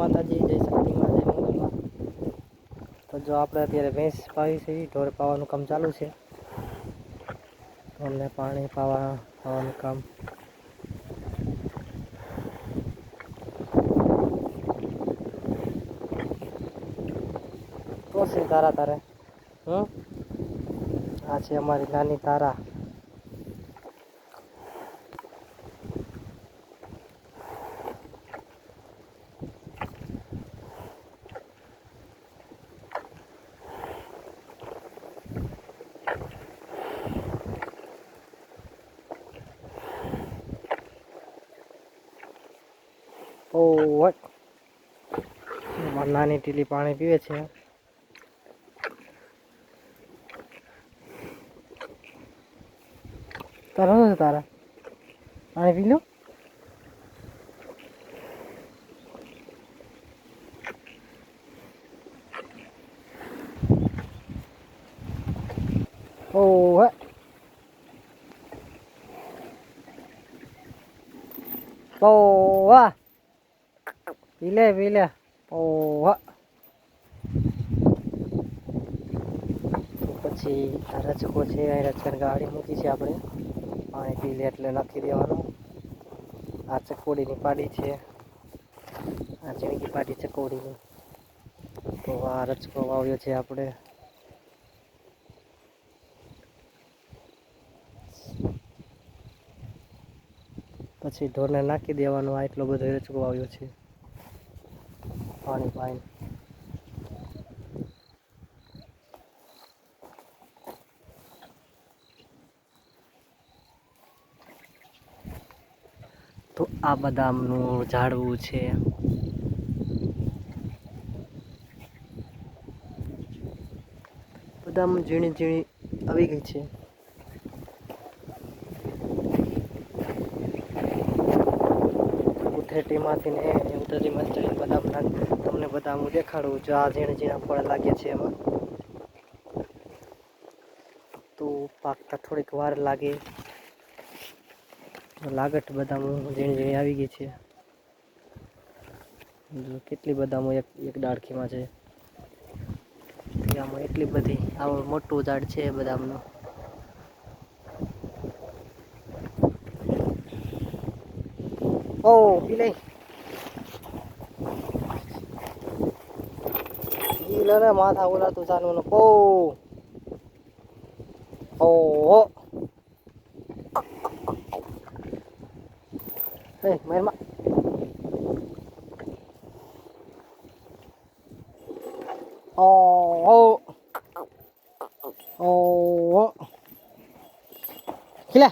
માતાજી જય જય મંગલમાં. તો જો આપણે અત્યારે ભેંસ પાવી છે, ઢોર પાવાનું કામ ચાલુ છે. અમને પાણી પાવા, પાવાનું કામ. તો છે તારા તારે? હમ? આ છે અમારી નાની તારા. ઓ નાની ટીલી પાણી પીવે છે. તારા શું છે તારા? પાણી પી લો. ઓહ પોવા પી પી લે પોવા પછી રચકો છે, આ રચકન ગાડી મૂકી છે આપણે. પાણી પી લે એટલે નાખી દેવાનું. આ ચકોડીની પાડી છે. આ ચીણકી પાડી ચકોડીની. તો આ રચકો વાવ્યો છે આપણે. પછી ઢોરને નાખી દેવાનો, આ એટલો બધો રચકો આવ્યો છે. પાણી પાણી. તો આ બદામનું ઝાડવું છે. બદામ ઝીણી ઝીણી આવી ગઈ છે. ઉથેટીમાંથી ને ઉથેટીમાં જઈને બદામ નાખ તમને બધા હું દેખાડું જો આ ઝીણા ઝીણા ફળ લાગે છે એમાં. તો પાકતા થોડીક વાર લાગે. લાગટ બદામ ઝીણી ઝીણી આવી ગઈ છે. કેટલી બદામો એક એક ડાળખીમાં છે. આમાં એટલી બધી આવો મોટું ઝાડ છે બદામનું ઓ પીલે પીલે ને માથા ઓલા તું ચાલુ નો ઓ ઓ Hey, main mak. Oh, oh, oh. Gila.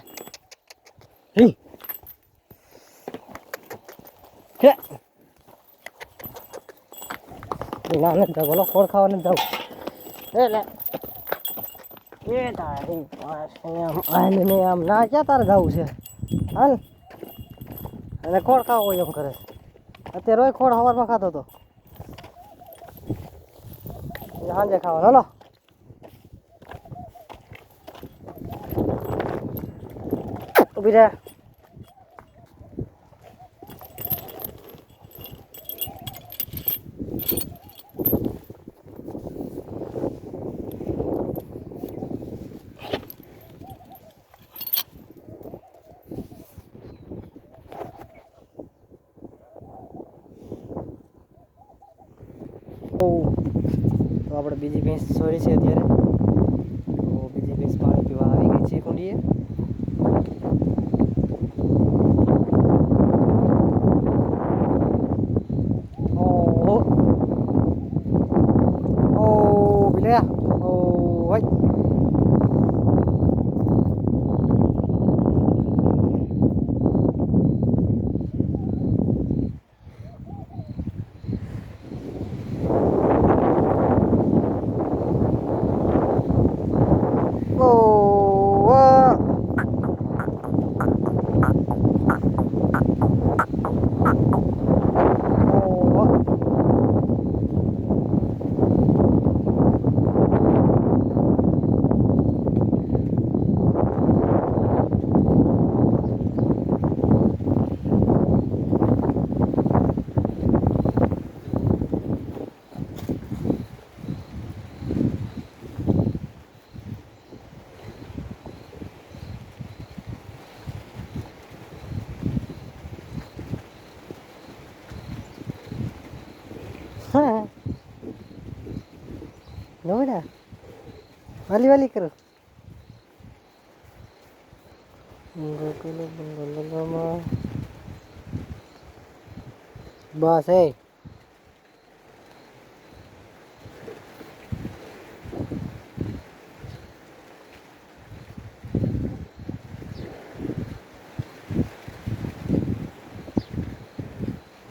ના નથી જાવ બોલો ખોળ ખાવા નથી જાવ એ લે એ તારી પાસે આમ ને ક્યાં તારે જવું છે? હાલ. અને ખોળ ખાવો એમ કરે અત્યારે હોય ખોળ હવારમાં ખાતો હતો સાંજે ખાવાનો. હલો. ઊભી રહે ઓ તો આપણે બીજી ભેંસ છોડી છે અત્યારે. તો બીજી ભેંસ પાણી પીવા આવી ગઈ છે કુંડીએ ઓહો ઓ બિલે ઓ હોય 오, 와. નવડા વાલી વાલી કરો. બસ એ.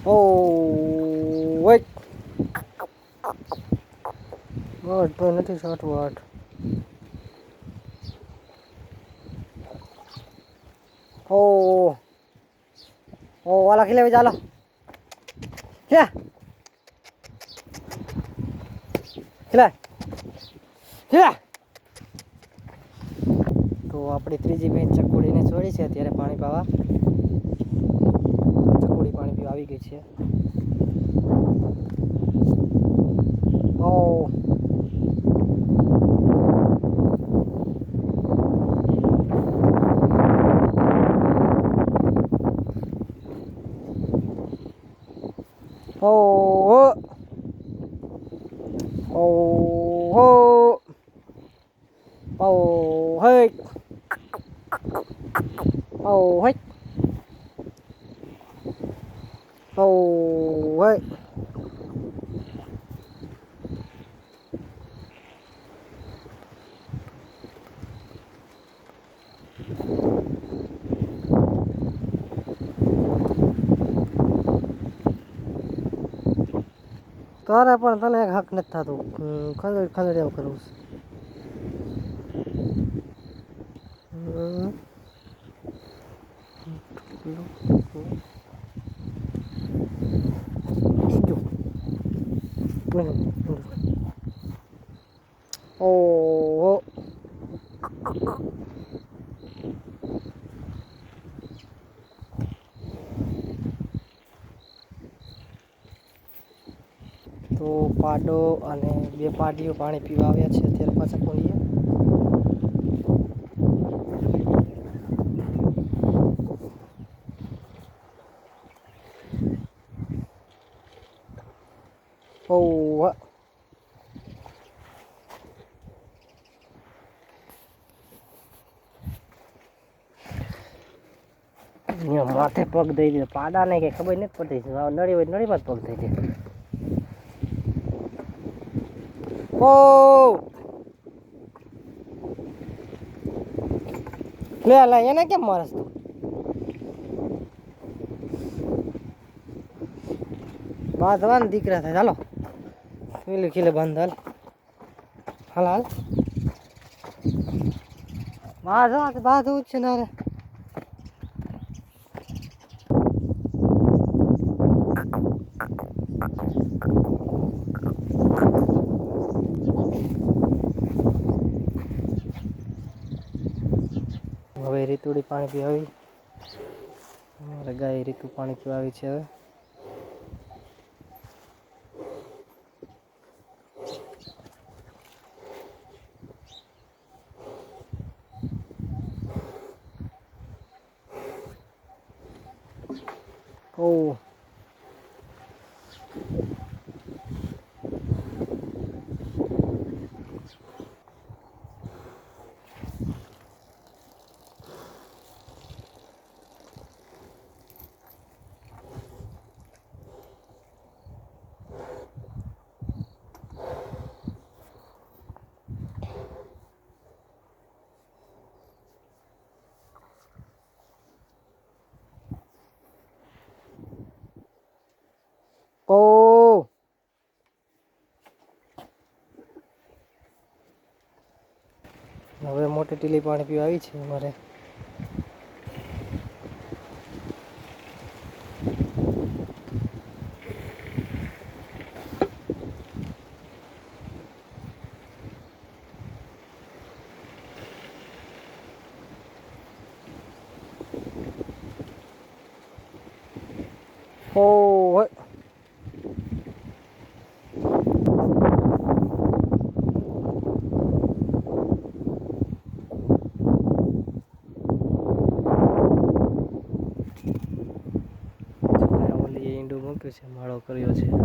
ઓ વેટ. વોટ નથી શોર્ટ ઓ ઓ વાલા ખીલે ચાલો ખીલા ખીલા ખીલા તો આપણી ત્રીજી બેન ચકુડીને છોડી છે, અત્યારે પાણી પાવા. ચકુડી પાણી પીવા આવી ગઈ છે. ઓ Oh, oh, oh, ho. Hey. oh, hey. તારે પણ તને એક હક નથી થતું ખલડ ખલડ એવું કરવું છે હમ. બીજું. નહીં, નહીં. ઓહો તો પાડો અને બે પાડીઓ પાણી પીવા આવ્યા છે. અત્યારે પાછા કોણીએ ઓ અહીંયા માથે પગ દઈ દે પાડા ને કઈ ખબર નથી પડતી. નળી હોય નળીમાં જ પગ દઈ દે. ઓ. લે લે, એને કેમ મારસ તું? બાંધવાના દીકરા થાય. ચાલો ખીલે ખીલે બાંધ, હાલ. હાલ હાલ. બાંધવા બાંધવું જ છે, ને હારે રીતુડી પાણી પીવાવી અમારે ગાય રીતુ પાણી પીવાવી છે હવે. ઓ ઓ હવે મોટી ટીલી પાણી પીવા આવી છે અમારે 오, 헐. ઓલી ઈંડું મૂક્યું છે માળો કર્યો છે.